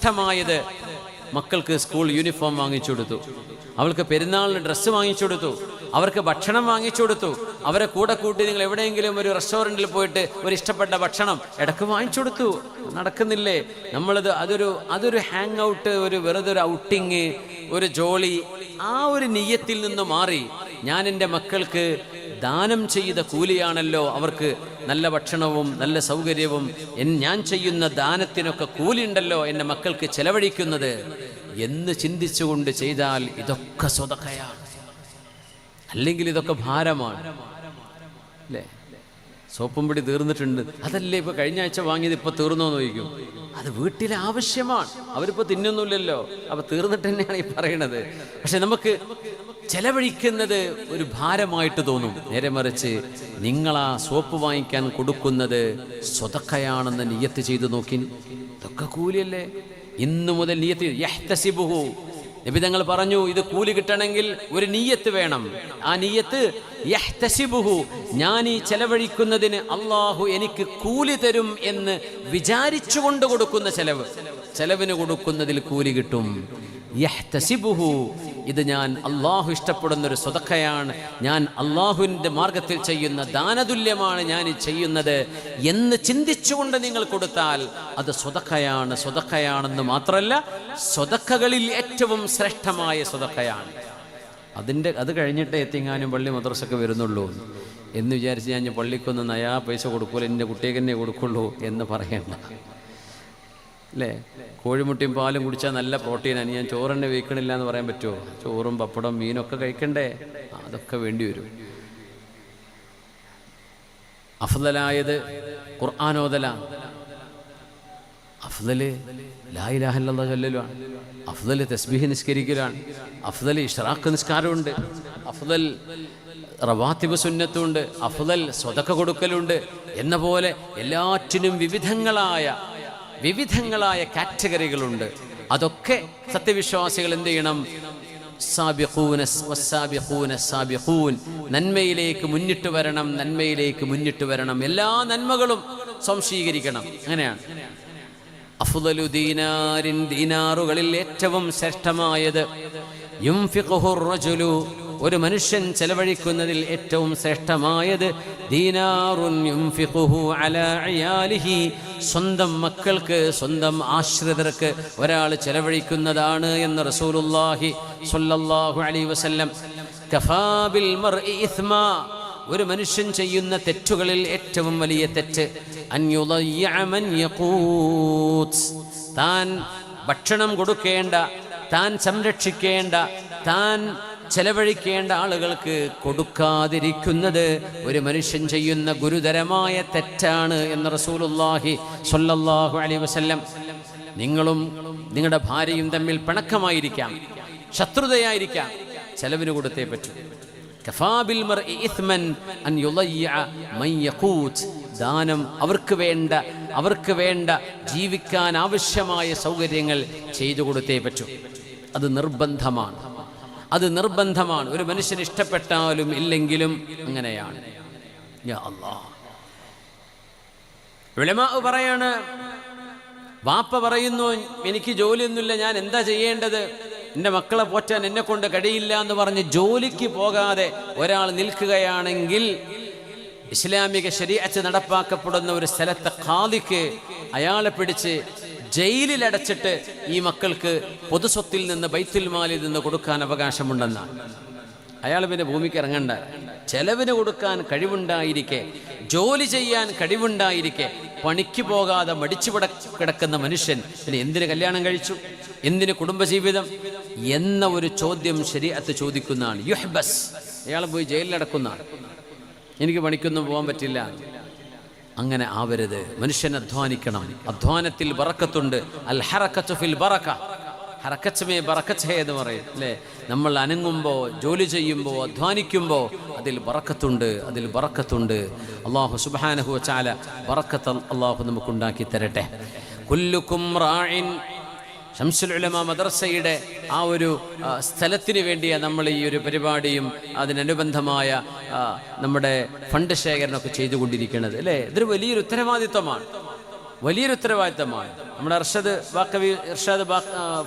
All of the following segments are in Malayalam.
ശ്രേഷ്ഠമായത് മക്കൾക്ക് സ്കൂൾ യൂണിഫോം വാങ്ങിച്ചു കൊടുത്തു. അവൾക്ക് പെരുന്നാളിന് ഡ്രസ്സ് വാങ്ങിച്ചു കൊടുത്തു. അവർക്ക് ഭക്ഷണം വാങ്ങിച്ചു കൊടുത്തു. അവരെ കൂടെ കൂട്ടി നിങ്ങൾ എവിടെയെങ്കിലും ഒരു റെസ്റ്റോറന്റിൽ പോയിട്ട് ഒരു ഇഷ്ടപ്പെട്ട ഭക്ഷണം ഇടയ്ക്ക് വാങ്ങിച്ചു കൊടുത്തു. നടക്കുന്നില്ലേ? നമ്മളത് അതൊരു അതൊരു ഹാങ് ഔട്ട് ഒരു വെറുതെ ഒരു ഔട്ടിങ് ഒരു ജോളി ആ ഒരു നെയ്യത്തിൽ നിന്ന് മാറി ഞാൻ എന്റെ മക്കൾക്ക് ദാനം ചെയ്ത കൂലിയാണല്ലോ അവർക്ക് നല്ല ഭക്ഷണവും നല്ല സൗകര്യവും. ഞാൻ ചെയ്യുന്ന ദാനത്തിനൊക്കെ കൂലിയുണ്ടല്ലോ എന്റെ മക്കൾക്ക് ചെലവഴിക്കുന്നത്. എന്ന് ചിന്തിച്ചുകൊണ്ട് ചെയ്താൽ ഇതൊക്കെ സ്വതക്കയാണ്. അല്ലെങ്കിൽ ഇതൊക്കെ ഭാരമാണ്. അല്ലേ? സോപ്പും പിടി തീർന്നിട്ടുണ്ട്. അതല്ലേ ഇപ്പൊ കഴിഞ്ഞ ആഴ്ച വാങ്ങിയത് ഇപ്പൊ തീർന്നോ എന്ന് ചോദിക്കും. അത് വീട്ടിലെ ആവശ്യമാണ്. അവരിപ്പോ തിന്നുന്നില്ലല്ലോ. അപ്പൊ തീർന്നിട്ട് തന്നെയാണ് ഈ പറയണത്. പക്ഷെ നമുക്ക് ചെലവഴിക്കുന്നത് ഒരു ഭാരമായിട്ട് തോന്നും. നേരെ മറിച്ച് നിങ്ങൾ ആ സോപ്പ് വാങ്ങിക്കാൻ കൊടുക്കുന്നത് സ്വതക്കയാണെന്ന് നിയത്ത് ചെയ്തു നോക്കി. ഇതൊക്കെ കൂലിയല്ലേ? ഇന്നു മുതൽ നിയത്ത് യഹ്തസിബുഹു. നബി തങ്ങൾ പറഞ്ഞു ഇത് കൂലി കിട്ടണമെങ്കിൽ ഒരു നീയത്ത് വേണം. ആ നീയത്ത് ഞാൻ ഈ ചെലവഴിക്കുന്നതിന് അള്ളാഹു എനിക്ക് കൂലി തരും എന്ന് വിചാരിച്ചുകൊണ്ട് കൊടുക്കുന്ന ചെലവ്. ചെലവിന് കൊടുക്കുന്നതിൽ കൂലി കിട്ടും. യഹ്തസിബുഹു. ഇത് ഞാൻ അള്ളാഹു ഇഷ്ടപ്പെടുന്ന ഒരു സ്വതക്കയാണ്. ഞാൻ അള്ളാഹുവിന്റെ മാർഗത്തിൽ ചെയ്യുന്ന ദാനതുല്യമാണ് ഞാൻ ചെയ്യുന്നത് എന്ന് ചിന്തിച്ചുകൊണ്ട് നിങ്ങൾ കൊടുത്താൽ അത് സ്വതക്കയാണ് സ്വതക്കയാണെന്ന് മാത്രമല്ല സ്വതക്കകളിൽ ഏറ്റവും ശ്രേഷ്ഠമായ സ്വതക്കയാണ്. അതിന്റെ അത് കഴിഞ്ഞിട്ട് എത്തിങ്ങാനും പള്ളി മദ്രസൊക്കെ വരുന്നുള്ളൂ. എന്ന് വിചാരിച്ച് ഞാൻ പള്ളിക്കൊന്ന് നയാ പൈസ കൊടുക്കൂല എന്റെ കുട്ടിയെ തന്നെ കൊടുക്കുള്ളൂ എന്ന് പറയണ്ട. അല്ലേ കോഴിമുട്ടിയും പാലും കുടിച്ചാൽ നല്ല പ്രോട്ടീനാണ് ഞാൻ ചോറ് തന്നെ വയ്ക്കണില്ല എന്ന് പറയാൻ പറ്റുമോ ചോറും പപ്പടം മീനൊക്കെ കഴിക്കണ്ടേ? അതൊക്കെ വേണ്ടി വരും. അഫ്ദലായത് ഖുർആാനോദല. അഫ്ദൽ ലായിലാഹല്ല ചൊല്ലലുമാണ് അഫ്ദൽ തസ്ബീഹ് നിസ്കരിക്കലാണ്. അഫ്ദൽ ഇഷ്റാഖ് നിസ്കാരമുണ്ട് അഫ്ദൽ റവാത്തിബ് സുന്നത്തുണ്ട്. അഫ്ദൽ സ്വതക്ക കൊടുക്കലുണ്ട്. എന്ന പോലെ എല്ലാറ്റിനും വിവിധങ്ങളായ വിവിധങ്ങളായ കാറ്റഗറികളുണ്ട്. അതൊക്കെ സത്യവിശ്വാസികൾ എന്ത് ചെയ്യണം? നന്മയിലേക്ക് മുന്നിട്ട് വരണം നന്മയിലേക്ക് മുന്നിട്ട് വരണം. എല്ലാ നന്മകളും സംശീകരിക്കണം അങ്ങനെയാണ്. അഫുദലു ദീനാറുകളിൽ ഏറ്റവും ശ്രേഷ്ഠമായത് ഒരു മനുഷ്യൻ ചെലവഴിക്കുന്നതിൽ ഏറ്റവും ശ്രേഷ്ഠമായത് സ്വന്തം മക്കൾക്ക് സ്വന്തം ആശ്രിതർക്ക് ഒരാൾ ചെലവഴിക്കുന്നതാണ് എന്ന് റസൂലുള്ളാഹി സ്വല്ലല്ലാഹു അലൈഹി വസല്ലം. കഫാബിൽ ഒരു മനുഷ്യൻ ചെയ്യുന്ന തെറ്റുകളിൽ ഏറ്റവും വലിയ തെറ്റ്. താൻ ഭക്ഷണം കൊടുക്കേണ്ട താൻ സംരക്ഷിക്കേണ്ട താൻ ചെലവഴിക്കേണ്ട ആളുകൾക്ക് കൊടുക്കാതിരിക്കുന്നത് ഒരു മനുഷ്യൻ ചെയ്യുന്ന ഗുരുതരമായ തെറ്റാണ് എന്ന് റസൂലുള്ളാഹി സ്വല്ലല്ലാഹു അലൈഹി വസല്ലം നിങ്ങളും നിങ്ങളുടെ ഭാര്യയും തമ്മിൽ പിണക്കമായിരിക്കാം ശത്രുതയായിരിക്കാം ചെലവിന് കൊടുത്തേ പറ്റൂ. ദാനം അവർക്ക് വേണ്ട അവർക്ക് വേണ്ട ജീവിക്കാൻ ആവശ്യമായ സൗകര്യങ്ങൾ ചെയ്തു കൊടുത്തേ പറ്റൂ. അത് നിർബന്ധമാണ്. അത് നിർബന്ധമാണ്. ഒരു മനുഷ്യന് ഇഷ്ടപ്പെട്ടാലും ഇല്ലെങ്കിലും അങ്ങനെയാണ്. പറയാണ് വാപ്പ പറയുന്നു എനിക്ക് ജോലിയൊന്നുമില്ല ഞാൻ എന്താ ചെയ്യേണ്ടത്? എന്റെ മക്കളെ പോറ്റാൻ എന്നെ കൊണ്ട് കഴിയില്ല എന്ന് പറഞ്ഞ് ജോലിക്ക് പോകാതെ ഒരാൾ നിൽക്കുകയാണെങ്കിൽ ഇസ്ലാമിക ശരീഅത്ത് നടപ്പാക്കപ്പെടുന്ന ഒരു സ്ഥലത്തെ ഖാദിക്ക് അയാളെ പിടിച്ച് ജയിലിലടച്ചിട്ട് ഈ മക്കൾക്ക് പൊതുസ്വത്തിൽ നിന്ന് ബൈത്തുൽ മാലിൽ നിന്ന് കൊടുക്കാൻ അവകാശമുണ്ടെന്നാണ് അയാൾ പിന്നെ ഭൂമിക്ക് ഇറങ്ങണ്ട. ചെലവിന് കൊടുക്കാൻ കഴിവുണ്ടായിരിക്കെ. ജോലി ചെയ്യാൻ കഴിവുണ്ടായിരിക്കെ. പണിക്ക് പോകാതെ മടിച്ചുപിട കിടക്കുന്ന മനുഷ്യൻ പിന്നെ എന്തിന് കല്യാണം കഴിച്ചു? എന്തിന് കുടുംബജീവിതം? എന്ന ഒരു ചോദ്യം ശരിയത്ത് ചോദിക്കുന്നതാണ്. യുഹബസ്. അയാൾ പോയി ജയിലിലടക്കുന്നതാണ്. എനിക്ക് പണിക്കൊന്നും പോകാൻ പറ്റില്ല. അങ്ങനെ ആവരുത്. മനുഷ്യൻ അധ്വാനിക്കണം. അധ്വാനത്തിൽ ബറക്കത്തുണ്ട് അൽ ബറക്ക ഹറക്കച്ചമേ ബറക്കച്ചേ എന്ന് പറയും അല്ലേ? നമ്മൾ അനങ്ങുമ്പോൾ ജോലി ചെയ്യുമ്പോൾ അധ്വാനിക്കുമ്പോൾ അതിൽ ബറക്കത്തുണ്ട് അതിൽ ബറക്കത്തുണ്ട് അള്ളാഹു സുബാനഹു ചാല ബറക്കത്ത് അള്ളാഹു നമുക്കുണ്ടാക്കി തരട്ടെ. കുല്ലുക്കും ഷംസുൽ ഉലമ മദർസയുടെ ആ ഒരു സ്ഥലത്തിന് വേണ്ടിയാണ് നമ്മൾ ഈ ഒരു പരിപാടിയും അതിനനുബന്ധമായ നമ്മുടെ ഫണ്ട് ശേഖരണമൊക്കെ ചെയ്തുകൊണ്ടിരിക്കുന്നത്. അല്ലേ? ഇതൊരു വലിയൊരു ഉത്തരവാദിത്വമാണ്. വലിയൊരു ഉത്തരവാദിത്തമാണ് നമ്മുടെ അർഷദ് ബാക്കവി ഇർഷാദ്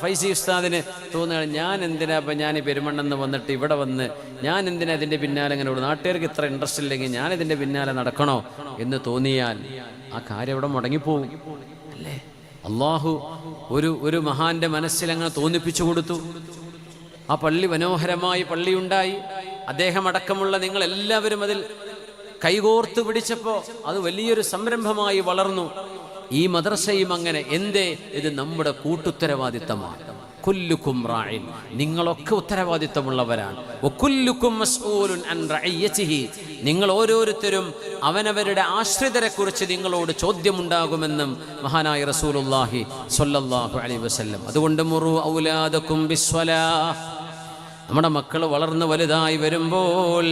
ഫൈസി ഉസ്താദിന് തോന്നുകയാണ് ഞാൻ എന്തിനാ ഇപ്പം ഞാൻ ഈ പെരുമണ്ണെന്ന് വന്നിട്ട് ഇവിടെ വന്ന് ഞാൻ എന്തിനാ ഇതിന്റെ പിന്നാലെ ഇങ്ങനെ ഓടും നാട്ടുകാർക്ക് ഇത്ര ഇൻട്രസ്റ്റ് ഇല്ലെങ്കിൽ ഞാൻ ഇതിന്റെ പിന്നാലെ നടക്കണോ? എന്ന് തോന്നിയാൽ ആ കാര്യം ഇവിടെ മുടങ്ങിപ്പോവും. അല്ലേ? അള്ളാഹു ഒരു ഒരു മഹാന്റെ മനസ്സിൽ അങ്ങനെ തോന്നിപ്പിച്ചു കൊടുത്തു. ആ പള്ളി മനോഹരമായി പള്ളിയുണ്ടായി. അദ്ദേഹം അടക്കമുള്ള നിങ്ങൾ എല്ലാവരും അതിൽ കൈകോർത്തു പിടിച്ചപ്പോൾ അത് വലിയൊരു സംരംഭമായി വളർന്നു. ഈ മദ്രസയും അങ്ങനെ എന്തേ? ഇത് നമ്മുടെ കൂട്ടുത്തരവാദിത്തമാണ്. കുല്ലുക്കും റായിൻ നിങ്ങളൊക്കെ ഉത്തരവാദിത്തമുള്ളവരാണ്. നിങ്ങൾ ഓരോരുത്തരും അവനവരുടെ ആശ്രിതരെ കുറിച്ച് നിങ്ങളോട് ചോദ്യമുണ്ടാകുമെന്നും മഹാനായ റസൂലുള്ളാഹി സ്വല്ലല്ലാഹു അലൈഹി വസല്ലം. അതുകൊണ്ട് മുറു ഔലാദക്കും ബിസ്വലാ. നമ്മുടെ മക്കൾ വളർന്നു വലുതായി വരുമ്പോൾ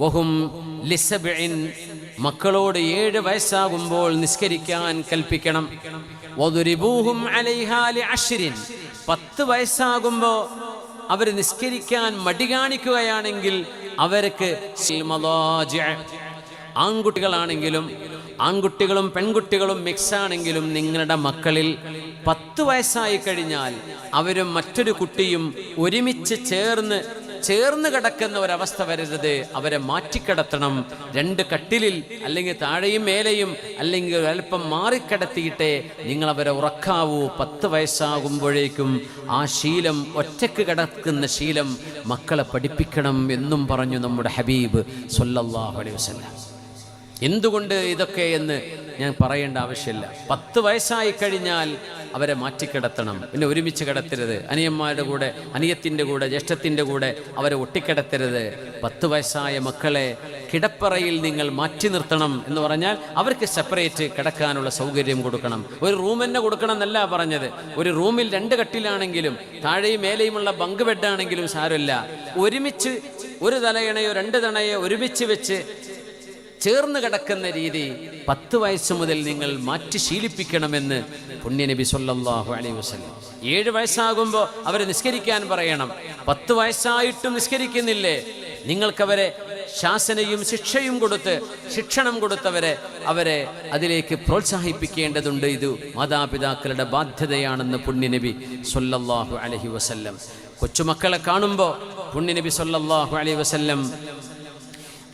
വഹും ലിസബിൻ മക്കളോട് ഏഴ് വയസ്സാകുമ്പോൾ നിസ്കരിക്കാൻ കൽപ്പിക്കണം. പത്ത് വയസ്സാകുമ്പോൾ അവർ നിസ്കരിക്കാൻ മടി കാണിക്കുകയാണെങ്കിൽ അവർക്ക്. ആൺകുട്ടികളാണെങ്കിലും ആൺകുട്ടികളും പെൺകുട്ടികളും മിക്സ് ആണെങ്കിലും നിങ്ങളുടെ മക്കളിൽ പത്ത് വയസ്സായി കഴിഞ്ഞാൽ അവരും മറ്റൊരു കുട്ടിയും ഒരുമിച്ച് ചേർന്ന് ചേർന്ന് കിടക്കുന്ന ഒരവസ്ഥ വരരുത്. അവരെ മാറ്റിക്കിടത്തണം. രണ്ട് കട്ടിലിൽ അല്ലെങ്കിൽ താഴെയും മേലെയും അല്ലെങ്കിൽ അല്പം മാറിക്കിടത്തിയിട്ടേ നിങ്ങൾ അവരെ ഉറക്കാവൂ. പത്ത് വയസ്സാകുമ്പോഴേക്കും ആ ശീലം ഒറ്റയ്ക്ക് കിടക്കുന്ന ശീലം മക്കളെ പഠിപ്പിക്കണം എന്നും പറഞ്ഞു നമ്മുടെ ഹബീബ് സൊല്ലാഹു അലൈഹി എന്തുകൊണ്ട് ഇതൊക്കെ എന്ന് ഞാൻ പറയേണ്ട ആവശ്യമില്ല. പത്ത് വയസ്സായി കഴിഞ്ഞാൽ അവരെ മാറ്റിക്കിടത്തണം. പിന്നെ ഒരുമിച്ച് കിടത്തരുത്. അനിയന്മാരുടെ കൂടെ അനിയത്തിന്റെ കൂടെ ജ്യേഷ്ഠത്തിന്റെ കൂടെ അവരെ ഒട്ടിക്കിടത്തരുത്. പത്ത് വയസ്സായ മക്കളെ കിടപ്പറയിൽ നിങ്ങൾ മാറ്റി നിർത്തണം എന്ന് പറഞ്ഞാൽ അവർക്ക് സെപ്പറേറ്റ് കിടക്കാനുള്ള സൗകര്യം കൊടുക്കണം. ഒരു റൂം തന്നെ കൊടുക്കണം എന്നല്ല പറഞ്ഞത്. ഒരു റൂമിൽ രണ്ട് കട്ടിലാണെങ്കിലും താഴെയും മേലെയുമുള്ള ബങ്ക് ബെഡാണെങ്കിലും സാരമില്ല. ഒരുമിച്ച് ഒരു തലയണയോ രണ്ട് തണയോ ഒരുമിച്ച് വെച്ച് ചേർന്ന് കിടക്കുന്ന രീതി പത്ത് വയസ്സ് മുതൽ നിങ്ങൾ മാറ്റി ശീലിപ്പിക്കണമെന്ന് പുണ്യനബി സൊല്ലാഹു അലൈ വസ്ലം ഏഴ് വയസ്സാകുമ്പോൾ അവരെ നിസ്കരിക്കാൻ പറയണം. പത്ത് വയസ്സായിട്ടും നിസ്കരിക്കുന്നില്ലേ? നിങ്ങൾക്കവരെ ശാസനയും ശിക്ഷയും കൊടുത്ത് ശിക്ഷണം കൊടുത്തവരെ അവരെ അതിലേക്ക് പ്രോത്സാഹിപ്പിക്കേണ്ടതുണ്ട്. ഇത് മാതാപിതാക്കളുടെ ബാധ്യതയാണെന്ന് പുണ്യനബി സൊല്ലാഹു അലഹി വസല്ലം. കൊച്ചുമക്കളെ കാണുമ്പോൾ പുണ്യനബി സൊല്ലാഹു അലൈഹി വസല്ലം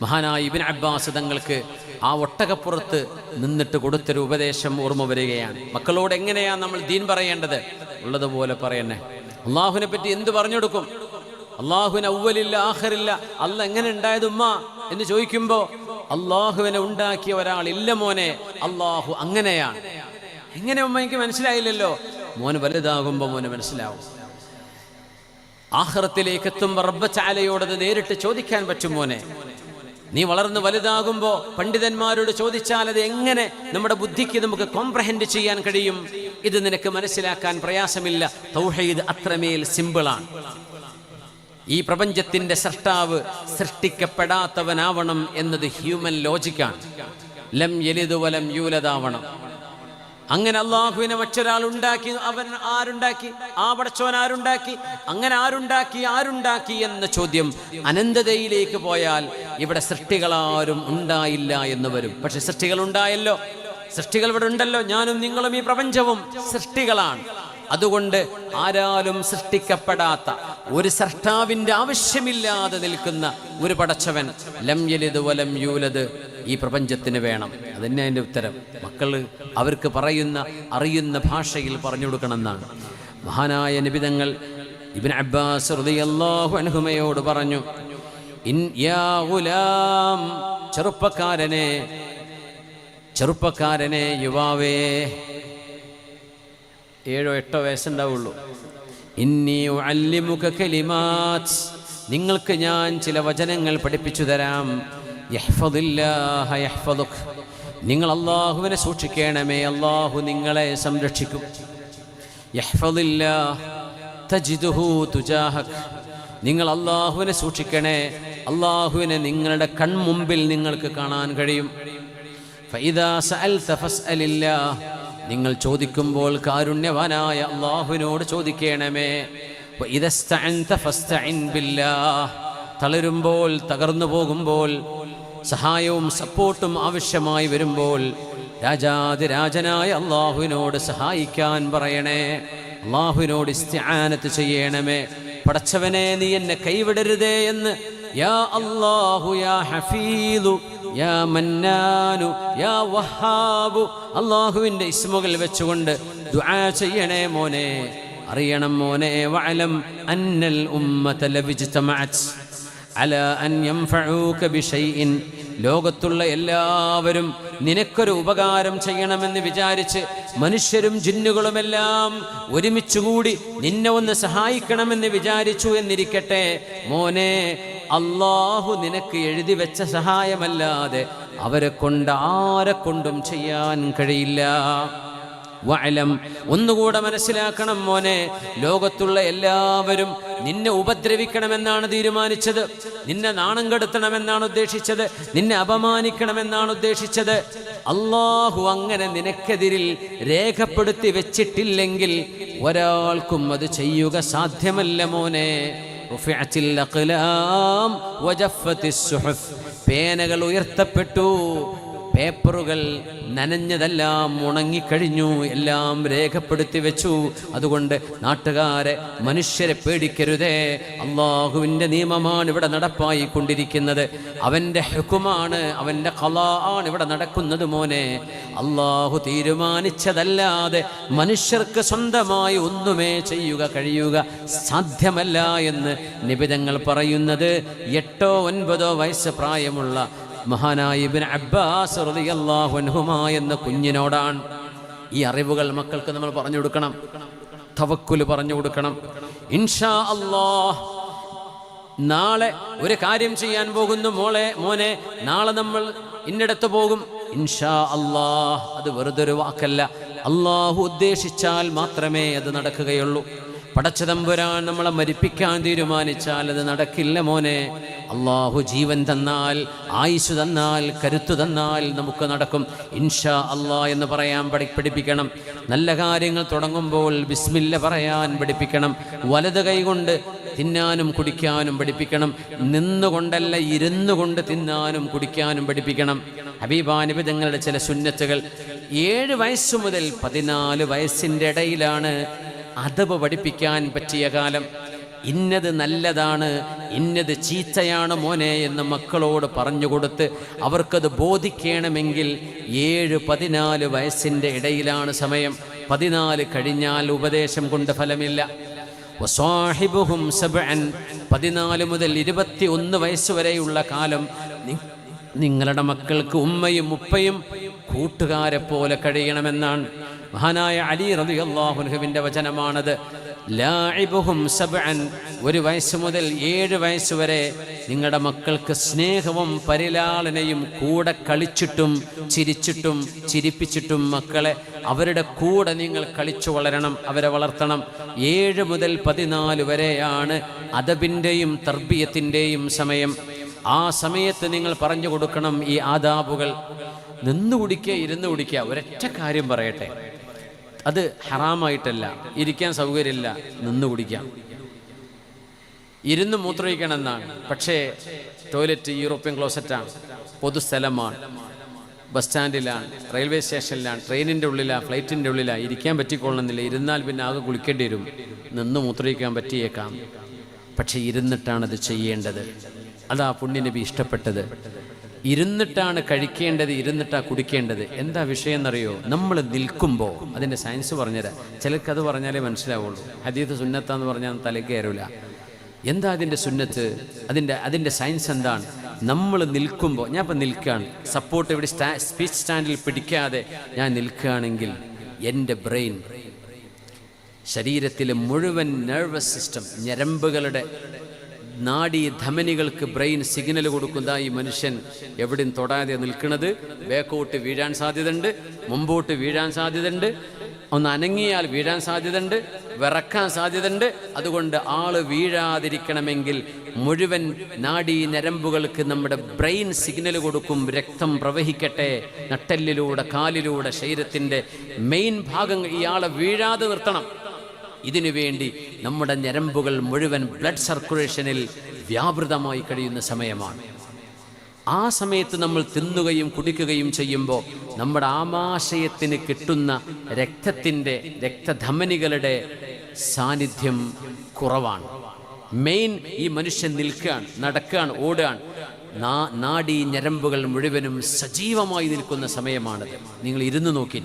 മഹാനായ ഇബിൻ അബ്ബാസ് തങ്ങൾക്ക് ആ ഒട്ടകപ്പുറത്ത് നിന്നിട്ട് കൊടുത്തൊരു ഉപദേശം ഓർമ്മ വരികയാണ്. മക്കളോട് എങ്ങനെയാണ് നമ്മൾ ദീൻ പറയേണ്ടത്? ഉള്ളതുപോലെ പറയണേ അള്ളാഹുവിനെ പറ്റി എന്ത് പറഞ്ഞു കൊടുക്കും? അള്ളാഹുവിന് ഔവലില്ല ആഹറില്ല അല്ല എങ്ങനെ ഉണ്ടായത് ഉമ്മ? എന്ന് ചോദിക്കുമ്പോൾ അള്ളാഹുവിനെ ഉണ്ടാക്കിയ ഒരാൾ ഇല്ല മോനെ അള്ളാഹു അങ്ങനെയാണ്. എങ്ങനെ ഉമ്മ എനിക്ക് മനസ്സിലായില്ലല്ലോ. മോന് വലുതാകുമ്പോൾ മോന് മനസ്സിലാവും. ആഹ്റത്തിലേക്ക് റബ്ബ ചാലയോടത് നേരിട്ട് ചോദിക്കാൻ പറ്റും മോനെ. നീ വളർന്ന് വലുതാകുമ്പോൾ പണ്ഡിതന്മാരോട് ചോദിച്ചാൽ അത് എങ്ങനെ നമ്മുടെ ബുദ്ധിക്ക് നമുക്ക് കോംപ്രഹെൻഡ് ചെയ്യാൻ കഴിയും? ഇത് നിനക്ക് മനസ്സിലാക്കാൻ പ്രയാസമില്ല. തൗഹീദ് അത്രമേൽ സിമ്പിളാണ്. ഈ പ്രപഞ്ചത്തിന്റെ സൃഷ്ടാവ് സൃഷ്ടിക്കപ്പെടാത്തവനാവണം എന്നത് ഹ്യൂമൻ ലോജിക്കാണ്. ലം യലിദ് വലം യൂലതാവണം അങ്ങനെ അള്ളാഹുവിനെ മറ്റൊരാൾ ഉണ്ടാക്കി അവൻ ആരുണ്ടാക്കി? ആ പടച്ചോൻ ആരുണ്ടാക്കി? അങ്ങനെ ആരുണ്ടാക്കി ആരുണ്ടാക്കി എന്ന ചോദ്യം അനന്തതയിലേക്ക് പോയാൽ ഇവിടെ സൃഷ്ടികളാരും ഉണ്ടായില്ല എന്ന് വരും. പക്ഷെ സൃഷ്ടികൾ ഉണ്ടായല്ലോ സൃഷ്ടികൾ ഇവിടെ ഉണ്ടല്ലോ. ഞാനും നിങ്ങളും ഈ പ്രപഞ്ചവും സൃഷ്ടികളാണ്. അതുകൊണ്ട് ആരാലും സൃഷ്ടിക്കപ്പെടാത്ത ഒരു സൃഷ്ടാവിന്റെ ആവശ്യമില്ലാതെ നിൽക്കുന്ന ഒരു പടച്ചവൻ ലം യലിത് വലം യൂലത് ഈ പ്രപഞ്ചത്തിന് വേണം. അതന്നെ അതിന്റെ ഉത്തരം. മക്കൾ അവർക്ക് പറയുന്ന അറിയുന്ന ഭാഷയിൽ പറഞ്ഞു കൊടുക്കണമെന്നാണ്. മഹാനായ നിബിതങ്ങൾ ഇബിൻ അബ്ബാസ് റളിയല്ലാഹു അൻഹുമയോട് പറഞ്ഞു ഇൻ യാ ഗുലാം ചെറുപ്പക്കാരനെ ചെറുപ്പക്കാരനെ യുവാവേ ഏഴോ എട്ടോ വയസ്സുണ്ടാവുള്ളൂ. ഇന്നി അല്ലിമുഖ കലിമാത് നിങ്ങൾക്ക് ഞാൻ ചില വചനങ്ങൾ പഠിപ്പിച്ചു തരാം. നിങ്ങൾ അള്ളാഹുവിനെ സൂക്ഷിക്കണമേ അള്ളാഹു നിങ്ങളെ സംരക്ഷിക്കും. നിങ്ങൾ അള്ളാഹുവിനെ സൂക്ഷിക്കണേ അള്ളാഹുവിനെ നിങ്ങളുടെ കൺമുമ്പിൽ നിങ്ങൾക്ക് കാണാൻ കഴിയും. നിങ്ങൾ ചോദിക്കുമ്പോൾ കാരുണ്യവാനായ അള്ളാഹുവിനോട് ചോദിക്കണമേ തളരുമ്പോൾ തകർന്നു പോകുമ്പോൾ സഹായവും സപ്പോർട്ടും ആവശ്യമായി വരുമ്പോൾ രാജാതിരാജനായ അള്ളാഹുവിനോട് സഹായിക്കാൻ പറയണേ. അള്ളാഹുവിനോട് ഇസ്തിആനത്ത് ചെയ്യണമേ. പടച്ചവനെ നീ എന്നെ കൈവിടരുതേ എന്ന്. യാ അല്ലാഹു യാ ഹഫീദു യാ മന്നാനു യാ വഹാബു. അള്ളാഹുവിന്റെ ഇസ്മുകൾ വെച്ചുകൊണ്ട് ദുആ ചെയ്യണേ മോനെ. അറിയണം മോനെ വഅലം അന്നൽ ഉമ്മത ലവിജ്തമഅത്. അല അൻ യംഫഊക ബിശൈഇൻ ലോകത്തുള്ള എല്ലാവരും നിനക്കൊരു ഉപകാരം ചെയ്യണമെന്ന് വിചാരിച്ച് മനുഷ്യരും ജിന്നുകളുമെല്ലാം ഒരുമിച്ചുകൂടി നിന്നെ ഒന്ന് സഹായിക്കണമെന്ന് വിചാരിച്ചു എന്നിരിക്കട്ടെ. മോനെ അള്ളാഹു നിനക്ക് എഴുതി വെച്ച സഹായമല്ലാതെ അവരെ കൊണ്ട് ആരെ കൊണ്ടും ചെയ്യാൻ കഴിയില്ല. വഅലം. ഒന്നുകൂടെ മനസ്സിലാക്കണം മോനെ. ലോകത്തുള്ള എല്ലാവരും നിന്നെ ഉപദ്രവിക്കണമെന്നാണ് തീരുമാനിച്ചത്. നിന്നെ നാണം കെടുത്തണമെന്നാണ് ഉദ്ദേശിച്ചത്. നിന്നെ അപമാനിക്കണമെന്നാണ് ഉദ്ദേശിച്ചത്. അള്ളാഹു അങ്ങനെ നിനക്കെതിരിൽ രേഖപ്പെടുത്തി വെച്ചിട്ടില്ലെങ്കിൽ ഒരാൾക്കും അത് ചെയ്യുക സാധ്യമല്ല മോനെ. പേനകൾ ഉയർത്തപ്പെട്ടു. പേപ്പറുകൾ നനഞ്ഞതെല്ലാം ഉണങ്ങിക്കഴിഞ്ഞു എല്ലാം രേഖപ്പെടുത്തി വെച്ചു. അതുകൊണ്ട് നാട്ടുകാരെ മനുഷ്യരെ പേടിക്കരുതേ. അള്ളാഹുവിന്റെ നിയമമാണ് ഇവിടെ നടപ്പായി കൊണ്ടിരിക്കുന്നത് അവന്റെ ഹുക്കുമാണ് അവന്റെ കലാ ആണ് ഇവിടെ നടക്കുന്നത് മോനെ. അള്ളാഹു തീരുമാനിച്ചതല്ലാതെ മനുഷ്യർക്ക് സ്വന്തമായി ഒന്നുമേ ചെയ്യുക കഴിയുക സാധ്യമല്ല എന്ന് നിബിതങ്ങൾ പറയുന്നത്. എട്ടോ ഒൻപതോ വയസ്സ് പ്രായമുള്ള മഹാനായ ഇബിൻ അബ്ബാസ് അൻഹുമാ എന്ന കുഞ്ഞിനോടാണ് ഈ അറിവുകൾ മക്കൾക്ക് നമ്മൾ പറഞ്ഞു കൊടുക്കണം തവക്കുൽ പറഞ്ഞു കൊടുക്കണം. ഇൻഷാ അള്ളാഹ് നാളെ ഒരു കാര്യം ചെയ്യാൻ പോകുന്നു മോളെ മോനെ നാളെ നമ്മൾ ഇന്നിടത്ത് പോകും. ഇൻഷാ അള്ളാഹ് അത് വെറുതെ ഒരു വാക്കല്ല. അള്ളാഹു ഉദ്ദേശിച്ചാൽ മാത്രമേ അത് നടക്കുകയുള്ളൂ. പടച്ചതമ്പുരാൻ നമ്മളെ മരിപ്പിക്കാൻ തീരുമാനിച്ചാൽ അത് നടക്കില്ല മോനെ. അള്ളാഹു ജീവൻ തന്നാൽ ആയുസ് തന്നാൽ കരുത്തു തന്നാൽ നമുക്ക് നടക്കും. ഇൻഷാ അള്ളാ എന്ന് പറയാൻ പഠി പഠിപ്പിക്കണം. നല്ല കാര്യങ്ങൾ തുടങ്ങുമ്പോൾ ബിസ്മില്ല പറയാൻ പഠിപ്പിക്കണം. വലത് കൈകൊണ്ട് തിന്നാനും കുടിക്കാനും പഠിപ്പിക്കണം. നിന്നുകൊണ്ടല്ല ഇരുന്നു കൊണ്ട് തിന്നാനും കുടിക്കാനും പഠിപ്പിക്കണം. ഹബീബാനുബിതങ്ങളുടെ ചില സുന്നത്തുകൾ ഏഴ് വയസ്സു മുതൽ പതിനാല് വയസ്സിന്റെ ഇടയിലാണ് അതവ് പഠിപ്പിക്കാൻ പറ്റിയ കാലം. ഇന്നത് നല്ലതാണ് ഇന്നത് ചീത്തയാണ് മോനെ എന്ന് മക്കളോട് പറഞ്ഞുകൊടുത്ത് അവർക്കത് ബോധിക്കണമെങ്കിൽ ഏഴ് പതിനാല് വയസ്സിന്റെ ഇടയിലാണ് സമയം. പതിനാല് കഴിഞ്ഞാൽ ഉപദേശം കൊണ്ട് ഫലമില്ല. വസ്വാഹിബുഹും സബൻ പതിനാല് മുതൽ ഇരുപത്തി ഒന്ന് വയസ്സ് വരെയുള്ള കാലം നിങ്ങളുടെ മക്കൾക്ക് ഉമ്മയും ഉപ്പയും കൂട്ടുകാരെ പോലെ കഴിയണമെന്നാണ്. മഹാനായ അലി റളിയല്ലാഹുവിന്റെ വചനമാണത്. ലാഇബുഹും സബഅൻ ഒരു വയസ്സ് മുതൽ ഏഴ് വയസ്സ് വരെ നിങ്ങളുടെ മക്കൾക്ക് സ്നേഹവും പരിലാളനയും കൂടെ കളിച്ചിട്ടും ചിരിച്ചിട്ടും ചിരിപ്പിച്ചിട്ടും മക്കളെ അവരുടെ കൂടെ നിങ്ങൾ കളിച്ചു വളരണം അവരെ വളർത്തണം. ഏഴ് മുതൽ പതിനാല് വരെയാണ് അദബിന്റെയും തർബീയത്തിന്റെയും സമയം. ആ സമയത്ത് നിങ്ങൾ പറഞ്ഞു കൊടുക്കണം ഈ ആദാബുകൾ. നിന്നു കുടിക്കുക ഇരുന്ന് കുടിക്കുക ഒരൊറ്റ കാര്യം പറയട്ടെ. അത് ഹറാമായിട്ടല്ല. ഇരിക്കാൻ സൗകര്യമില്ല. നിന്ന് കുടിക്കാം. ഇരുന്ന് മൂത്രമൊഴിക്കണമെന്നാണ്. പക്ഷേ ടോയ്ലറ്റ് യൂറോപ്യൻ ക്ലോസറ്റാണ്. പൊതുസ്ഥലമാണ്. ബസ് സ്റ്റാൻഡിലാണ്. റെയിൽവേ സ്റ്റേഷനിലാണ്. ട്രെയിനിന്റെ ഉള്ളിലാണ് ഫ്ലൈറ്റിന്റെ ഉള്ളിലാണ് ഇരിക്കാൻ പറ്റിക്കൊള്ളണമെന്നില്ല ഇരുന്നാൽ പിന്നെ ആകെ കുളിക്കേണ്ടി വരും. നിന്ന് മൂത്രയിക്കാൻ പറ്റിയേക്കാം. പക്ഷേ ഇരുന്നിട്ടാണത് ചെയ്യേണ്ടത്. അതാ പുണ്യനബി ഇഷ്ടപ്പെട്ടത്. ഇരുന്നിട്ടാണ് കഴിക്കേണ്ടത് ഇരുന്നിട്ടാണ് കുടിക്കേണ്ടത്. എന്താ വിഷയം എന്നറിയോ നമ്മൾ നിൽക്കുമ്പോൾ അതിന്റെ സയൻസ് പറഞ്ഞുതരാം. ചിലർക്ക് അത് പറഞ്ഞാലേ മനസ്സിലാവുള്ളൂ. ഹദീത്ത് സുന്നത്താന്ന് പറഞ്ഞാൽ തലയ്ക്ക് കയറില്ല എന്താ അതിന്റെ സുന്നത്ത്? അതിന്റെ അതിന്റെ സയൻസ് എന്താണ്? നമ്മൾ നിൽക്കുമ്പോൾ ഞാൻ ഇപ്പം നിൽക്കുകയാണ് സപ്പോർട്ട് ഇവിടെ സ്റ്റാ സ്പീച്ച് സ്റ്റാൻഡിൽ പിടിക്കാതെ ഞാൻ നിൽക്കുകയാണെങ്കിൽ എന്റെ ബ്രെയിൻ ശരീരത്തിലെ മുഴുവൻ നെർവസ് സിസ്റ്റം ഞരമ്പുകളുടെ നാഡീ ധമനികൾക്ക് ബ്രെയിൻ സിഗ്നൽ കൊടുക്കുന്ന ഈ മനുഷ്യൻ എവിടെയും തൊടാതെ നിൽക്കുന്നത്. ബേക്കോട്ട് വീഴാൻ സാധ്യതയുണ്ട് മുമ്പോട്ട് വീഴാൻ സാധ്യതയുണ്ട് ഒന്ന് അനങ്ങിയാൽ വീഴാൻ സാധ്യതയുണ്ട് വിറക്കാൻ സാധ്യതയുണ്ട്. അതുകൊണ്ട് ആൾ വീഴാതിരിക്കണമെങ്കിൽ മുഴുവൻ നാഡീ നരമ്പുകൾക്ക് നമ്മുടെ ബ്രെയിൻ സിഗ്നൽ കൊടുക്കും രക്തം പ്രവഹിക്കട്ടെ. നട്ടെല്ലിലൂടെ കാലിലൂടെ ശരീരത്തിന്റെ മെയിൻ ഭാഗം ഇയാളെ വീഴാതെ നിർത്തണം. ഇതിനു വേണ്ടി നമ്മുടെ ഞരമ്പുകൾ മുഴുവൻ ബ്ലഡ് സർക്കുലേഷനിൽ വ്യാപൃതമായി കഴിയുന്ന സമയമാണ്. ആ സമയത്ത് നമ്മൾ തിന്നുകയും കുടിക്കുകയും ചെയ്യുമ്പോൾ നമ്മുടെ ആമാശയത്തിന് കിട്ടുന്ന രക്തത്തിന്റെ രക്തധമനികളുടെ സാന്നിധ്യം കുറവാണ്. മെയിൻ ഈ മനുഷ്യൻ നിൽക്കുകയാണ് നടക്കുകയാണ് ഓടുകയാണ്. നാ നാഡീ ഞരമ്പുകൾ മുഴുവനും സജീവമായി നിൽക്കുന്ന സമയമാണത്. നിങ്ങൾ ഇരുന്ന് നോക്കി.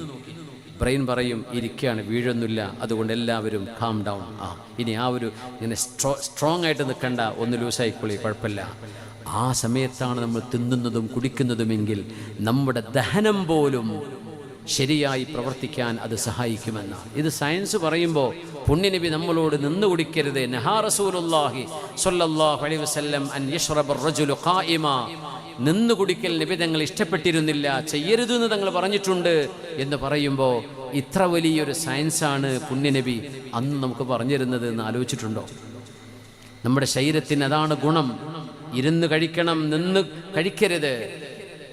ബ്രെയിൻ പറയും ഇരിക്കുകയാണ് വീഴൊന്നുമില്ല. അതുകൊണ്ട് എല്ലാവരും കാം ഡൗൺ ആ ഇനി ആ ഒരു ഇങ്ങനെ സ്ട്രോ സ്ട്രോങ് ആയിട്ട് നിൽക്കണ്ട. ഒന്ന് ലൂസായിക്കൊള്ളി കുഴപ്പമില്ല. ആ സമയത്താണ് നമ്മൾ തിന്നുന്നതും കുടിക്കുന്നതുമെങ്കിൽ നമ്മുടെ ദഹനം പോലും ശരിയായി പ്രവർത്തിക്കാൻ അത് സഹായിക്കുമെന്നാണ് ഇത് സയൻസ് പറയുമ്പോൾ പുണ്യനബി നമ്മളോട് നിന്ന് കുടിക്കരുത്. അൻ ഖായിമ. നിന്ന് കുടിക്കൽ നബി തങ്ങൾ ഇഷ്ടപ്പെട്ടിരുന്നില്ല. ചെയ്യരുത് എന്ന് തങ്ങൾ പറഞ്ഞിട്ടുണ്ട് എന്ന് പറയുമ്പോൾ ഇത്ര വലിയൊരു സയൻസാണ് പുണ്യനബി അന്ന് നമുക്ക് പറഞ്ഞിരുന്നത് എന്ന് ആലോചിച്ചിട്ടുണ്ടോ? നമ്മുടെ ശരീരത്തിന് അതാണ് ഗുണം. ഇരുന്ന് കഴിക്കണം നിന്ന് കഴിക്കരുത്.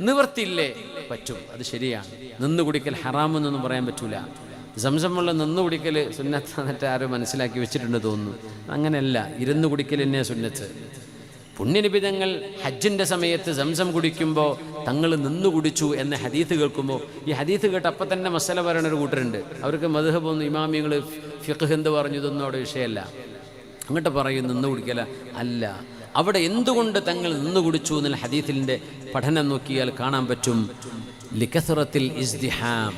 നിവർത്തിയില്ലേ പറ്റും. അത് ശരിയാണ്. നിന്ന് കുടിക്കൽ ഹറാമെന്നൊന്നും പറയാൻ പറ്റൂല. സംസമുള്ള നിന്ന് കുടിക്കൽ സുന്നത്ത് എന്നിട്ട് ആരും മനസ്സിലാക്കി വെച്ചിട്ടുണ്ട് തോന്നുന്നു. അങ്ങനെയല്ല ഇരുന്ന് കുടിക്കൽ തന്നെ സുന്നത്ത്. പുണ്യനിബിതങ്ങൾ ഹജ്ജിന്റെ സമയത്ത് സംസം കുടിക്കുമ്പോൾ തങ്ങൾ നിന്ന് കുടിച്ചു എന്ന ഹദീത്ത് കേൾക്കുമ്പോൾ ഈ ഹദീത്ത് കേട്ട് അപ്പം തന്നെ മസല പറയണ ഒരു കൂട്ടരുണ്ട്. അവർക്ക് മധുഹബൊന്നും ഇമാമിങ്ങൾ ഫിഖ് എന്ത് പറഞ്ഞു ഇതൊന്നും അവിടെ വിഷയമല്ല അങ്ങോട്ട് പറയും നിന്ന് കുടിക്കല അല്ല. അവിടെ എന്തുകൊണ്ട് തങ്ങൾ നിന്ന് കുടിച്ചു എന്നുള്ള ഹദീത്തിന്റെ പഠനം നോക്കിയാൽ കാണാൻ പറ്റും? ലിഖസുറത്തിൽ ഇസ്ദിഹാം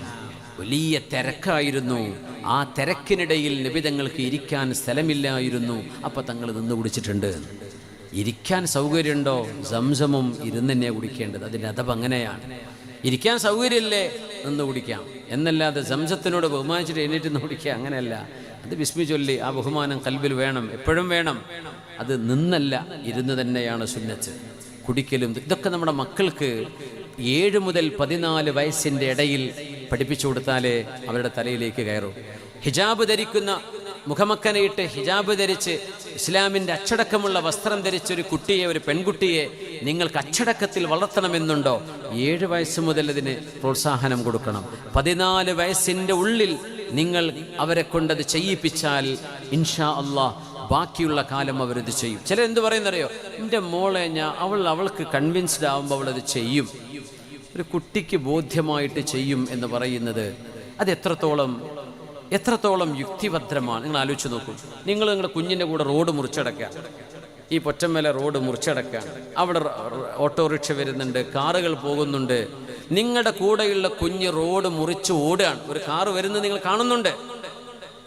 വലിയ തിരക്കായിരുന്നു. ആ തിരക്കിനിടയിൽ നിബിതങ്ങൾക്ക് ഇരിക്കാൻ സ്ഥലമില്ലായിരുന്നു. അപ്പം തങ്ങൾ നിന്ന് കുടിച്ചിട്ടുണ്ട്. ഇരിക്കാൻ സൗകര്യമുണ്ടോ? സംസമും ഇരുന്ന് തന്നെ കുടിക്കേണ്ടത്. അതിന്റെ അതവ് അങ്ങനെയാണ്. ഇരിക്കാൻ സൗകര്യമില്ലേ? നിന്ന് കുടിക്കാം. എന്നല്ലാതെ സംസത്തിനോട് ബഹുമാനിച്ചിട്ട് എണീറ്റ് നിന്ന് കുടിക്കുക അങ്ങനെയല്ല. അത് വിസ്മി ചൊല്ലി ആ ബഹുമാനം കൽബിൽ വേണം. എപ്പോഴും വേണം. അത് നിന്നല്ല ഇരുന്ന് തന്നെയാണ് സുന്നത്ത്. കുടിക്കലും ഇതൊക്കെ നമ്മുടെ മക്കൾക്ക് ഏഴ് മുതൽ പതിനാല് വയസ്സിന്റെ ഇടയിൽ പഠിപ്പിച്ചു കൊടുത്താലേ അവരുടെ തലയിലേക്ക് കയറും. ഹിജാബ് ധരിക്കുന്ന മുഖമക്കനയിട്ട് ഹിജാബ് ധരിച്ച് ഇസ്ലാമിന്റെ അച്ചടക്കമുള്ള വസ്ത്രം ധരിച്ച ഒരു കുട്ടിയെ ഒരു പെൺകുട്ടിയെ നിങ്ങൾക്ക് അച്ചടക്കത്തിൽ വളർത്തണമെന്നുണ്ടോ? ഏഴ് വയസ്സ് മുതൽ അതിന് പ്രോത്സാഹനം കൊടുക്കണം. പതിനാല് വയസ്സിന്റെ ഉള്ളിൽ നിങ്ങൾ അവരെ കൊണ്ടത് ചെയ്യിപ്പിച്ചാൽ ഇൻഷാ അള്ളാഹ് ബാക്കിയുള്ള കാലം അവരത് ചെയ്യും. ചില എന്ത് പറയുന്നറിയോ? എന്റെ മോളെ ഞാൻ അവൾ അവൾക്ക് കൺവിൻസ്ഡ് ആകുമ്പോൾ അവളത് ചെയ്യും. ഒരു കുട്ടിക്ക് ബോധ്യമായിട്ട് ചെയ്യും എന്ന് പറയുന്നത് അത് എത്രത്തോളം എത്രത്തോളം യുക്തിഭദ്രമാണ്? നിങ്ങൾ ആലോചിച്ച് നോക്കൂ. നിങ്ങൾ നിങ്ങളുടെ കുഞ്ഞിന്റെ കൂടെ റോഡ് മുറിച്ചടക്കുക. ഈ പൊറ്റമ്മല റോഡ് മുറിച്ചടക്കുക. അവിടെ ഓട്ടോറിക്ഷ വരുന്നുണ്ട് കാറുകൾ പോകുന്നുണ്ട്. നിങ്ങളുടെ കൂടെയുള്ള കുഞ്ഞ് റോഡ് മുറിച്ച് ഓടുകയാണ്. ഒരു കാറ് വരുന്നത് നിങ്ങൾ കാണുന്നുണ്ട്.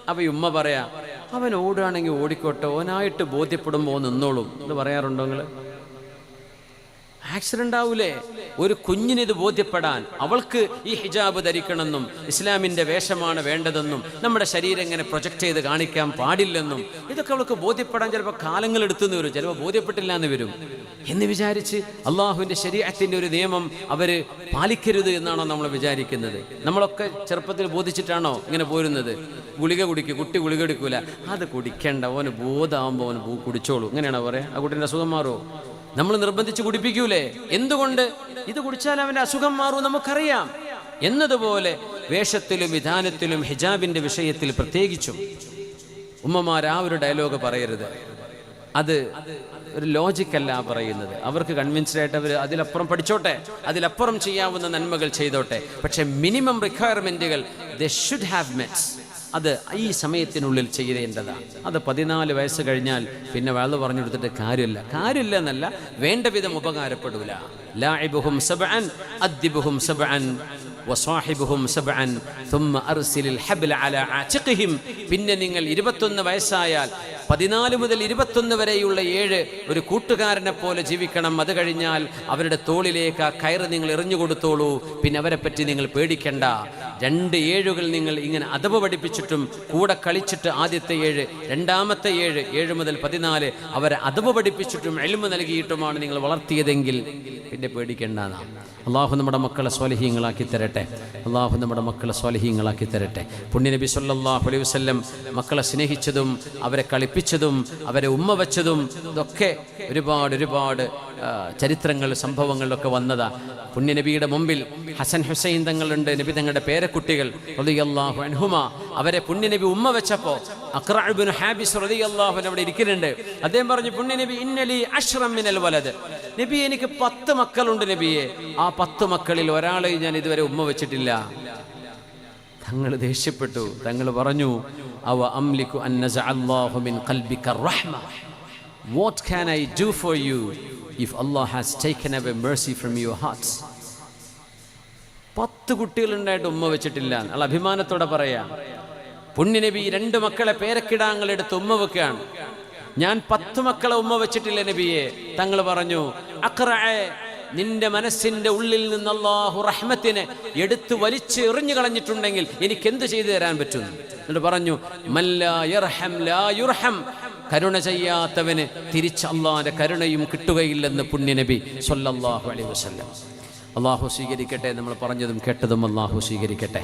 അപ്പൊ ഈ ഉമ്മ പറയാ അവൻ ഓടുകയാണെങ്കിൽ ഓടിക്കോട്ടെ ഓനായിട്ട് ബോധ്യപ്പെടുമ്പോൾ നിന്നോളും. എന്ന് പറയാറുണ്ടോ നിങ്ങൾ? ആക്സിഡന്റ് ആവൂലേ? ഒരു കുഞ്ഞിന് ഇത് ബോധ്യപ്പെടാൻ അവൾക്ക് ഈ ഹിജാബ് ധരിക്കണമെന്നും ഇസ്ലാമിന്റെ വേഷമാണ് വേണ്ടതെന്നും നമ്മുടെ ശരീരം ഇങ്ങനെ പ്രൊജക്ട് ചെയ്ത് കാണിക്കാൻ പാടില്ലെന്നും ഇതൊക്കെ അവൾക്ക് ബോധ്യപ്പെടാൻ ചിലപ്പോൾ കാലങ്ങൾ എടുത്തുനിന്ന് വരും. ചിലപ്പോൾ ബോധ്യപ്പെട്ടില്ല എന്ന് വരും. എന്ന് വിചാരിച്ച് അള്ളാഹുവിന്റെ ശരീരത്തിന്റെ ഒരു നിയമം അവർ പാലിക്കരുത് എന്നാണോ നമ്മൾ വിചാരിക്കുന്നത്? നമ്മളൊക്കെ ചെറുപ്പത്തിൽ ബോധിച്ചിട്ടാണോ ഇങ്ങനെ പോരുന്നത്? ഗുളിക കുടിക്കും കുട്ടി ഗുളിക കുടിക്കൂല അത് കുടിക്കേണ്ട ഓന് ബോധാവുമ്പോൾ അവന് കുടിച്ചോളൂ. ഇങ്ങനെയാണോ പറയാ? ആ കുട്ടീന്റെ അസുഖം മാറുമോ നമ്മൾ നിർബന്ധിച്ച് കുടിപ്പിക്കൂലേ? എന്തുകൊണ്ട്? ഇത് കുടിച്ചാൽ അവന്റെ അസുഖം മാറും നമുക്കറിയാം. എന്നതുപോലെ വേഷത്തിലും വിധാനത്തിലും ഹിജാബിന്റെ വിഷയത്തിൽ പ്രത്യേകിച്ചും ഉമ്മമാർ ആ ഒരു ഡയലോഗ് പറയരുത്. അത് ഒരു ലോജിക്കല്ല പറയുന്നത്. അവർക്ക് കൺവിൻസ്ഡ് ആയിട്ട് അവർ അതിലപ്പുറം പഠിച്ചോട്ടെ അതിലപ്പുറം ചെയ്യാവുന്ന നന്മകൾ ചെയ്തോട്ടെ. പക്ഷെ മിനിമം റിക്വയർമെന്റുകൾ ദ ഷുഡ് ഹാവ് മെറ്റ്സ് അത് ഈ സമയത്തിനുള്ളിൽ ചെയ്യേണ്ടതാണ് അത് പതിനാല് വയസ്സ് കഴിഞ്ഞാൽ പിന്നെ വേള പറഞ്ഞു കൊടുത്തിട്ട് കാര്യമില്ല. കാര്യമില്ല എന്നല്ല വേണ്ട വിധം ഉപകാരപ്പെടൂല. ലാഇബുഹും സബ്അൻ അദ്ദിബുഹും സബ്അൻ വസാഹിബുഹും സബ്അൻ തുമ്മ അർസിലിൽ ഹബ്ല അല ആചിഖിഹിം പിന്നെ നിങ്ങൾ ഇരുപത്തൊന്ന് വയസ്സായാൽ പതിനാല് മുതൽ ഇരുപത്തൊന്ന് വരെയുള്ള ഏഴ് ഒരു കൂട്ടുകാരനെ പോലെ ജീവിക്കണം. അത് കഴിഞ്ഞാൽ അവരുടെ തോളിലേക്ക് ആ കയറ് നിങ്ങൾ എറിഞ്ഞു കൊടുത്തോളൂ. പിന്നെ അവരെ പറ്റി നിങ്ങൾ പേടിക്കണ്ട. രണ്ട് ഏഴുകൾ നിങ്ങൾ ഇങ്ങനെ അതവ് പഠിപ്പിച്ചിട്ടും കൂടെ കളിച്ചിട്ട് ആദ്യത്തെ ഏഴ് രണ്ടാമത്തെ ഏഴ് ഏഴ് മുതൽ പതിനാല് അവരെ അതവ് പഠിപ്പിച്ചിട്ടും എളിമ നൽകിയിട്ടുമാണ് നിങ്ങൾ വളർത്തിയതെങ്കിൽ പിന്നെ പേടിക്കേണ്ടതാണ് അള്ളാഹു നമ്മുടെ മക്കളെ സ്വാലിഹീങ്ങളാക്കി തരട്ടെ. അള്ളാഹു നമ്മുടെ മക്കളെ സ്വാലിഹീങ്ങളാക്കി തരട്ടെ. പുണ്യനബി സല്ലാഹു അലൈഹി മക്കളെ സ്നേഹിച്ചതും അവരെ കളിപ്പിച്ചതും അവരെ ഉമ്മ വെച്ചതും ഇതൊക്കെ ഒരുപാട് ഒരുപാട് ചരിത്രങ്ങൾ സംഭവങ്ങളിലൊക്കെ വന്നതാ. പുണ്യനബിയുടെ മുമ്പിൽ ഹസൻ ഹുസൈൻ തങ്ങളുണ്ട് നബി തങ്ങളുടെ പേരക്കുട്ടികൾ അവരെ പുണ്യനബി ഉമ്മ വെച്ചപ്പോൾ അക്രാബിൻ ഹാബിസ് ഇരിക്കുന്നുണ്ട്. അദ്ദേഹം പറഞ്ഞു പുണ്യനബി ഇന്നലി അഷ്റമിനൽ വലത് നബി എനിക്ക് പത്ത് മക്കളുണ്ട് നബിയെ. ആ പത്ത് മക്കളിൽ ഒരാളെ ഞാൻ ഇതുവരെ ഉമ്മ വെച്ചിട്ടില്ല. തങ്ങൾ ദേഷ്യപ്പെട്ടു. തങ്ങൾ പറഞ്ഞു അവ അംലിക്കു نزع അല്ലാഹു മിൻ ഖൽബിക Rahma what can I do for you if Allah has taken away mercy from your hearts പത്ത് കുട്ടികളുണ്ടായിട്ട് ഉമ്മ വെച്ചിട്ടില്ല. അയാൾ അഭിമാനത്തോടെ പറയാ. പുണ്യനബി രണ്ട് മക്കളെ പേരക്കിടാങ്ങളെടുത്ത് ഉമ്മ വെക്കുകയാണ്. ഞാൻ പത്ത് മക്കളെ ഉമ്മ വെച്ചിട്ടില്ല നബിയെ. തങ്ങൾ പറഞ്ഞു അക്രയെ നിന്റെ മനസ്സിന്റെ ഉള്ളിൽ നിന്ന് അള്ളാഹു റഹ്മത്തിനെ എടുത്തു വലിച്ച് എറിഞ്ഞു കളഞ്ഞിട്ടുണ്ടെങ്കിൽ എനിക്ക് എന്ത് ചെയ്തു തരാൻ പറ്റും? എന്നിട്ട് പറഞ്ഞു കരുണ ചെയ്യാത്തവന് തിരിച്ച് അള്ളാഹിന്റെ കരുണയും കിട്ടുകയില്ലെന്ന് പുണ്യനബി സല്ലല്ലാഹു അലൈഹി വസല്ലം. അള്ളാഹു സ്വീകരിക്കട്ടെ നമ്മൾ പറഞ്ഞതും കേട്ടതും അള്ളാഹു സ്വീകരിക്കട്ടെ.